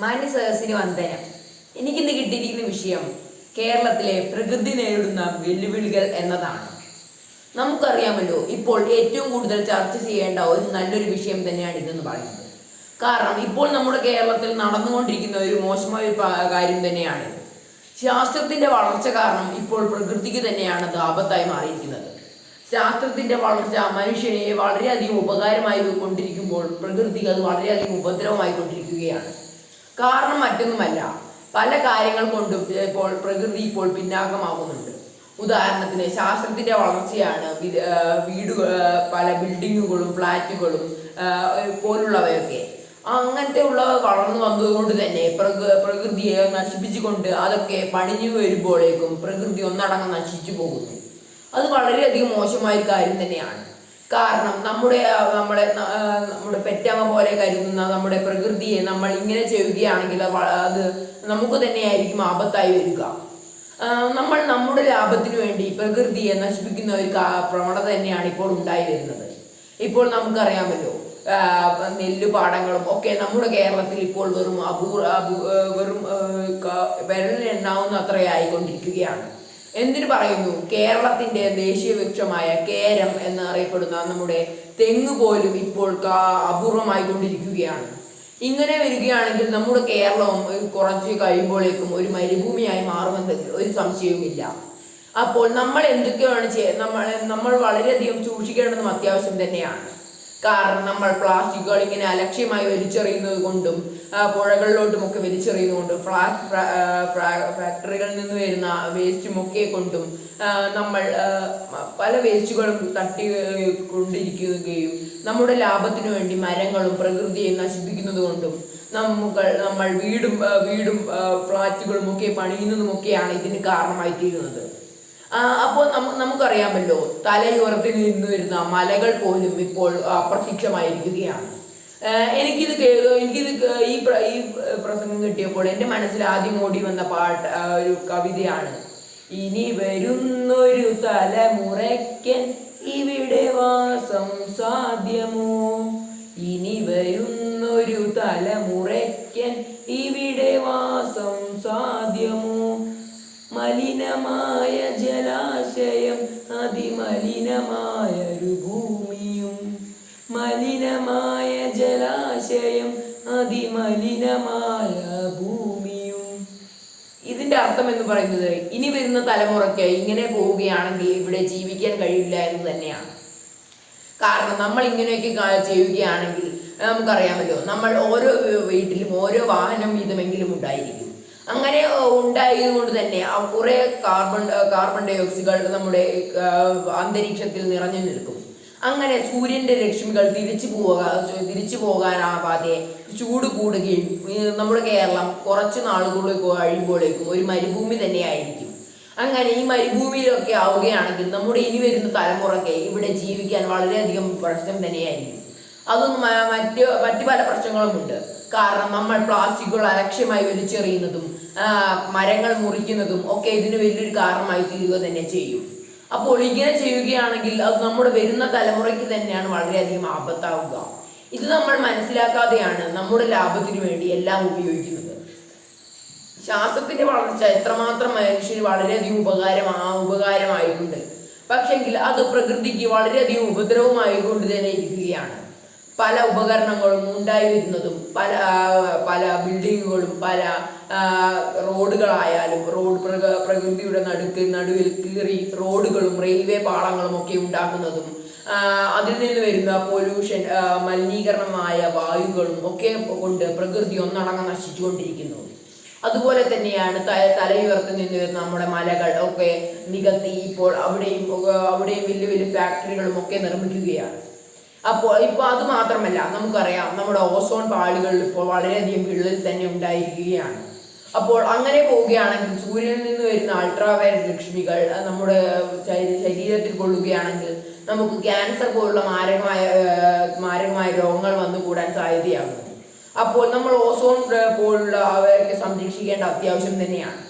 മാന്യ സദസ്സിന് വന്ദനം. എനിക്കിന്ന് കിട്ടിയിരിക്കുന്ന വിഷയം കേരളത്തിലെ പ്രകൃതി നേരിടുന്ന വെല്ലുവിളികൾ എന്നതാണ്. നമുക്കറിയാമല്ലോ ഇപ്പോൾ ഏറ്റവും കൂടുതൽ ചർച്ച ചെയ്യേണ്ട ഒരു നല്ലൊരു വിഷയം തന്നെയാണ് ഇതെന്ന് പറയുന്നത്. കാരണം ഇപ്പോൾ നമ്മുടെ കേരളത്തിൽ നടന്നുകൊണ്ടിരിക്കുന്ന ഒരു മോശമായ ഒരു കാര്യം തന്നെയാണ്. ശാസ്ത്രത്തിന്റെ വളർച്ച കാരണം ഇപ്പോൾ പ്രകൃതിക്ക് തന്നെയാണ് അത് ആപത്തായി മാറിയിരിക്കുന്നത്. ശാസ്ത്രത്തിന്റെ വളർച്ച മനുഷ്യനെ വളരെയധികം ഉപകാരമായി കൊണ്ടിരിക്കുമ്പോൾ പ്രകൃതിക്ക് അത് വളരെയധികം ഉപദ്രവമായി കൊണ്ടിരിക്കുകയാണ്. കാരണം മറ്റൊന്നുമല്ല. പല കാര്യങ്ങൾ കൊണ്ടും ഇപ്പോൾ പ്രകൃതി ഇപ്പോൾ പിന്നാക്കമാകുന്നുണ്ട്. ഉദാഹരണത്തിന് ശാസ്ത്രത്തിന്റെ വളർച്ചയാണ് വീടുകൾ പല ബിൽഡിങ്ങുകളും ഫ്ലാറ്റുകളും പോലുള്ളവയൊക്കെ. അങ്ങനത്തെ ഉള്ളവ വളർന്നു വന്നതുകൊണ്ട് തന്നെ പ്രകൃ പ്രകൃതിയെ നശിപ്പിച്ചുകൊണ്ട് അതൊക്കെ പണിഞ്ഞു വരുമ്പോഴേക്കും പ്രകൃതി ഒന്നടങ്കം നശിച്ചു പോകുന്നു. അത് വളരെയധികം മോശമായ കാര്യം തന്നെയാണ്. കാരണം നമ്മുടെ നമ്മുടെ നമ്മുടെ പെറ്റമ്മ പോലെ കരുതുന്ന നമ്മുടെ പ്രകൃതിയെ നമ്മൾ ഇങ്ങനെ ചെയ്യുകയാണെങ്കിൽ അത് നമുക്ക് തന്നെയായിരിക്കും ആപത്തായി വരിക. നമ്മൾ നമ്മുടെ ലാഭത്തിനു വേണ്ടി പ്രകൃതിയെ നശിപ്പിക്കുന്ന ഒരു പ്രവണത തന്നെയാണ് ഇപ്പോൾ ഉണ്ടായി വരുന്നത് ഇപ്പോൾ നമുക്കറിയാമല്ലോ നെല്ല് നെല്ലുപാടങ്ങളും ഒക്കെ നമ്മുടെ കേരളത്തിൽ ഇപ്പോൾ വെറും അപൂർ വെറും വിരലിൽ എണ്ണാവുന്ന അത്രയായിക്കൊണ്ടിരിക്കുകയാണ് എന്തിനു പറയുന്നു കേരളത്തിന്റെ ദേശീയ വൃക്ഷമായ കേരം എന്നറിയപ്പെടുന്ന നമ്മുടെ തെങ്ങ് പോലും ഇപ്പോൾ അപൂർവമായി കൊണ്ടിരിക്കുകയാണ് ഇങ്ങനെ വരികയാണെങ്കിൽ നമ്മുടെ കേരളവും കുറച്ച് കഴിയുമ്പോഴേക്കും ഒരു മരുഭൂമിയായി മാറുമെന്ന് ഒരു സംശയവുമില്ല. അപ്പോൾ നമ്മൾ എന്തൊക്കെയാണ് നമ്മൾ നമ്മൾ വളരെയധികം സൂക്ഷിക്കേണ്ടതും അത്യാവശ്യം തന്നെയാണ്. കാരണം നമ്മൾ പ്ലാസ്റ്റിക്കുകൾ ഇങ്ങനെ അലക്ഷ്യമായി വലിച്ചെറിയുന്നത് കൊണ്ടും ആ, പുഴകളിലോട്ടും ഒക്കെ വലിച്ചെറിയുന്നതുകൊണ്ടും ഫ്ലാറ്റ് ഫാക്ടറികളിൽ നിന്ന് വരുന്ന വേസ്റ്റും ഒക്കെ കൊണ്ടും നമ്മൾ പല വേസ്റ്റുകളും തട്ടി കൊണ്ടിരിക്കുകയും നമ്മുടെ ലാഭത്തിനു വേണ്ടി മരങ്ങളും പ്രകൃതിയെ നശിപ്പിക്കുന്നത് കൊണ്ടും നമുക്ക് നമ്മൾ വീടും വീടും ഫ്ലാറ്റുകളും ഒക്കെ പണിയുന്നതും ഒക്കെയാണ് ഇതിന് കാരണമായി തീരുന്നത് അപ്പോൾ നമുക്കറിയാമല്ലോ തലയുറത്തിൽ നിന്ന് വരുന്ന മലകൾ പോലും ഇപ്പോൾ അപ്രത്യക്ഷമായിരിക്കുകയാണ്. എനിക്കിത് എനിക്കിത് ഈ ഈ പ്രസംഗം കിട്ടിയപ്പോൾ എന്റെ മനസ്സിൽ ആദ്യം ഓടി വന്ന പാട്ട് ഒരു കവിതയാണ്. ഇനി വരുന്നൊരു തലമുറയ്ക്കൻ ഇവിടെ വാസം സാധ്യമോ? ഇനി വരുന്നൊരു തലമുറയ്ക്കൻ ഇവിടെ വാസം സാധ്യമോ? മലിനമായ ജലാശയം അതിമലിനമായ ഒരു ഭൂമിയും. മലിനമായ ജലാശയം അതിമലിനമായ ഭൂമിയും. ഇതിന്റെ അർത്ഥം എന്ന് പറയുന്നത് ഇനി വരുന്ന തലമുറയ്ക്ക് ഇങ്ങനെ പോവുകയാണെങ്കിൽ ഇവിടെ ജീവിക്കാൻ കഴിയില്ല എന്ന് തന്നെയാണ്. കാരണം നമ്മൾ ഇങ്ങനെയൊക്കെ ചെയ്യുകയാണെങ്കിൽ നമുക്കറിയാമല്ലോ നമ്മൾ ഓരോ വീട്ടിലും ഓരോ വാഹനം വീതമെങ്കിലും ഉണ്ടായിരിക്കും. അങ്ങനെ ഉണ്ടായത് കൊണ്ട് തന്നെ കുറെ കാർബൺ കാർബൺ ഡൈ ഓക്സൈഡുകൾ നമ്മുടെ അന്തരീക്ഷത്തിൽ നിറഞ്ഞു നിൽക്കും. അങ്ങനെ സൂര്യന്റെ രശ്മികൾ തിരിച്ചു പോവുക തിരിച്ചു പോകാനാവാതെ ചൂട് കൂടുകയും നമ്മുടെ കേരളം കുറച്ച് നാളുകൾ കഴിയുമ്പോഴേക്കും ഒരു മരുഭൂമി തന്നെയായിരിക്കും അങ്ങനെ ഈ മരുഭൂമിയിലൊക്കെ ആവുകയാണെങ്കിൽ നമ്മുടെ ഇനി വരുന്ന തലമുറയ്ക്ക് ഇവിടെ ജീവിക്കാൻ വളരെയധികം പ്രശ്നം തന്നെയായിരിക്കും. മ- മറ്റ് മറ്റു പല പ്രശ്നങ്ങളുമുണ്ട്. കാരണം നമ്മൾ പ്ലാസ്റ്റിക്കുകൾ അലക്ഷ്യമായി വലിച്ചെറിയുന്നതും മരങ്ങൾ മുറിക്കുന്നതും ഒക്കെ ഇതിന് വലിയൊരു കാരണമായി തീരുക തന്നെ ചെയ്യും. അപ്പോൾ ഇങ്ങനെ ചെയ്യുകയാണെങ്കിൽ അത് നമ്മുടെ വരുന്ന തലമുറയ്ക്ക് തന്നെയാണ് വളരെയധികം ആപത്താവുക. ഇത് നമ്മൾ മനസ്സിലാക്കാതെയാണ് നമ്മുടെ ലാഭത്തിനു വേണ്ടി എല്ലാം ഉപയോഗിക്കുന്നത്. ശാസ്ത്രത്തിന്റെ വളർച്ച എത്രമാത്രം മനുഷ്യന് വളരെയധികം ഉപകാരമാ ഉപകാരമായിട്ടുണ്ട്. പക്ഷെങ്കിൽ അത് പ്രകൃതിക്ക് വളരെയധികം ഉപദ്രവമായി കൊണ്ട് തന്നെ ഇരിക്കുകയാണ്. പല ഉപകരണങ്ങളും ഉണ്ടായിരുന്നതും പല പല ബിൽഡിങ്ങുകളും പല റോഡുകളായാലും റോഡ് പ്രക പ്രകൃതിയുടെ നടുക്ക് നടുവിൽ കീറി റോഡുകളും റെയിൽവേ പാളങ്ങളും ഒക്കെ ഉണ്ടാക്കുന്നതും അതിൽ നിന്ന് വരുന്ന പൊല്യൂഷൻ മലിനീകരണമായ വായുകളും ഒക്കെ കൊണ്ട് പ്രകൃതി ഒന്നടങ്കം നശിച്ചുകൊണ്ടിരിക്കുന്നു. അതുപോലെ തന്നെയാണ് തലയുയർത്തി നിന്ന് വരുന്ന നമ്മുടെ മലകൾ ഒക്കെ നികത്തി ഇപ്പോൾ അവിടെയും അവിടെയും വലിയ വലിയ ഫാക്ടറികളും ഒക്കെ നിർമ്മിക്കുകയാണ്. അപ്പോൾ ഇപ്പോൾ അത് മാത്രമല്ല നമുക്കറിയാം നമ്മുടെ ഓസോൺ പാളികളിൽ ഇപ്പോൾ വളരെയധികം വിള്ളൽ തന്നെ ഉണ്ടായിരിക്കുകയാണ്. അപ്പോൾ അങ്ങനെ പോവുകയാണെങ്കിൽ സൂര്യനിൽ നിന്ന് വരുന്ന അൾട്രാവയലറ്റ് ലക്ഷ്മികൾ നമ്മുടെ ശരീരത്തിൽ കൊള്ളുകയാണെങ്കിൽ നമുക്ക് ക്യാൻസർ പോലുള്ള മാരകമായ മാരകമായ രോഗങ്ങൾ വന്നുകൂടാൻ സാധ്യതയാകുന്നു. അപ്പോൾ നമ്മൾ ഓസോൺ പോലുള്ള അവയൊക്കെ സംരക്ഷിക്കേണ്ട അത്യാവശ്യം തന്നെയാണ്.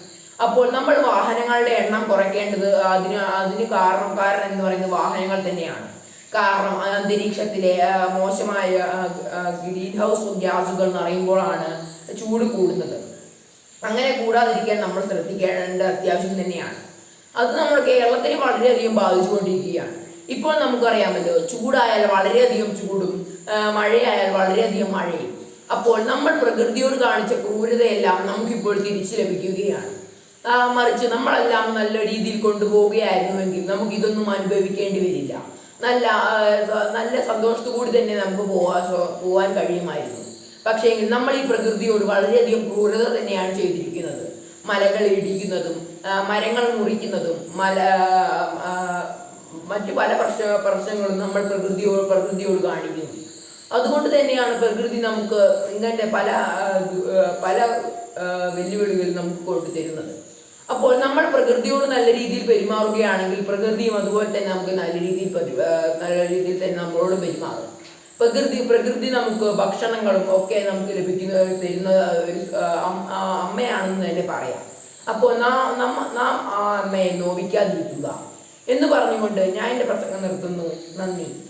അപ്പോൾ നമ്മൾ വാഹനങ്ങളുടെ എണ്ണം കുറയ്ക്കേണ്ടത് അതിന് അതിന് കാരണക്കാരൻ എന്ന് പറയുന്നത് വാഹനങ്ങൾ തന്നെയാണ്. കാരണം അന്തരീക്ഷത്തിലെ മോശമായ ഗ്രീൻ ഹൗസ് ഗ്യാസുകൾ നിറയുമ്പോഴാണ് ചൂട് കൂടുന്നത്. അങ്ങനെ കൂടാതിരിക്കാൻ നമ്മൾ ശ്രദ്ധിക്കേണ്ട അത്യാവശ്യം തന്നെയാണ്. അത് നമ്മുടെ കേരളത്തിന് വളരെയധികം ബാധിച്ചുകൊണ്ടിരിക്കുകയാണ്. ഇപ്പോൾ നമുക്കറിയാമല്ലോ ചൂടായാൽ വളരെയധികം ചൂടും മഴയായാൽ വളരെയധികം മഴയും. അപ്പോൾ നമ്മൾ പ്രകൃതിയോട് കാണിച്ച ക്രൂരതയെല്ലാം നമുക്കിപ്പോൾ തിരിച്ചു ലഭിക്കുകയാണ്. മറിച്ച് നമ്മളെല്ലാം നല്ല രീതിയിൽ കൊണ്ടുപോവുകയായിരുന്നുവെങ്കിൽ നമുക്ക് ഇതൊന്നും അനുഭവിക്കേണ്ടി വരില്ല. നല്ല നല്ല സന്തോഷത്തോടു തന്നെ നമുക്ക് പോവാ പോവാൻ കഴിയുമായിരുന്നു. പക്ഷേ നമ്മൾ ഈ പ്രകൃതിയോട് വളരെയധികം ക്രൂരത തന്നെയാണ് ചെയ്തിരിക്കുന്നത്. മലകൾ ഇടിക്കുന്നതും മരങ്ങൾ മുറിക്കുന്നതും മല മറ്റു പല പ്രശ്ന പ്രശ്നങ്ങളും നമ്മൾ പ്രകൃതിയോട് പ്രകൃതിയോട് കാണിക്കുന്നു. അതുകൊണ്ട് തന്നെയാണ് പ്രകൃതി നമുക്ക് ഇങ്ങനത്തെ പല പല വെല്ലുവിളികൾ നമുക്ക് കൊണ്ടുതരുന്നത്. അപ്പോൾ നമ്മൾ പ്രകൃതിയോട് നല്ല രീതിയിൽ പെരുമാറുകയാണെങ്കിൽ പ്രകൃതിയും അതുപോലെ തന്നെ നമുക്ക് നല്ല രീതിയിൽ നല്ല രീതിയിൽ തന്നെ നമ്മളോട് പെരുമാറും. പ്രകൃതി പ്രകൃതി നമുക്ക് ഭക്ഷണങ്ങളും ഒക്കെ നമുക്ക് ലഭിക്കുന്ന തരുന്ന ഒരു അമ്മയാണെന്ന് തന്നെ പറയാം. അപ്പോൾ നാം നാം ആ അമ്മയെ നോവിക്കാതിരിക്കുക. എന്ന് പറഞ്ഞുകൊണ്ട് ഞാൻ എന്റെ പ്രസംഗം നിർത്തുന്നു. നന്ദി.